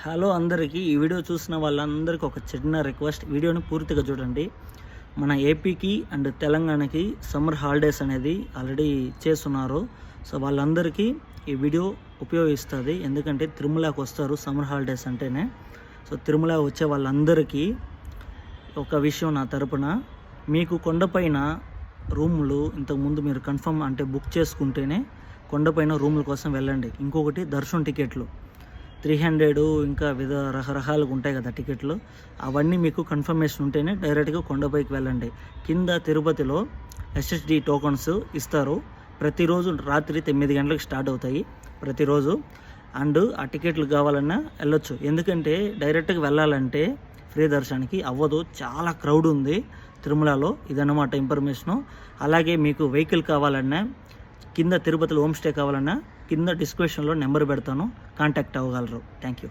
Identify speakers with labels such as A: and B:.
A: Hello అందరికీ. ఈ video చూసిన వాళ్ళందరికీ ఒక చిన్న రిక్వెస్ట్. వీడియోని పూర్తిగా చూడండి. మన ఏపీకి అండ్ తెలంగాణకి సమ్మర్ హాలిడేస్ అనేది ఆల్రెడీ చేస్తున్నారు. సో వాళ్ళందరికీ ఈ వీడియో ఉపయోగిస్తుంది. ఎందుకంటే తిరుమలకి వస్తారు సమ్మర్ హాలిడేస్ అంటేనే. సో తిరుమల వచ్చే వాళ్ళందరికీ ఒక విషయం నా తరపున. మీకు కొండపైన రూములు ఇంతకుముందు మీరు కన్ఫర్మ్ అంటే బుక్ చేసుకుంటేనే కొండపైన రూముల కోసం వెళ్ళండి. ఇంకొకటి దర్శనం టికెట్లు. త్రీ హండ్రెడ్ ఇంకా వివిధ రకరకాలుగా ఉంటాయి కదా టికెట్లు. అవన్నీ మీకు కన్ఫర్మేషన్ ఉంటేనే డైరెక్ట్గా కొండపైకి వెళ్ళండి. కింద తిరుపతిలో ఎస్ఎస్డి టోకన్స్ ఇస్తారు. ప్రతిరోజు రాత్రి తొమ్మిది గంటలకు స్టార్ట్ అవుతాయి ప్రతిరోజు. అండ్ ఆ టికెట్లు కావాలన్నా వెళ్ళొచ్చు. ఎందుకంటే డైరెక్ట్గా వెళ్ళాలంటే ఫ్రీ దర్శనానికి అవ్వదు. చాలా క్రౌడ్ ఉంది తిరుమలలో. ఇదన్నమాట ఇన్ఫర్మేషను. అలాగే మీకు వెహికల్ కావాలన్నా కింద తిరుపతిలో హోమ్ స్టే కావాలన్నా కింద డిస్క్రిప్షన్లో నెంబర్ పెడతాను. కాంటాక్ట్ అవ్వగలరు. Thank you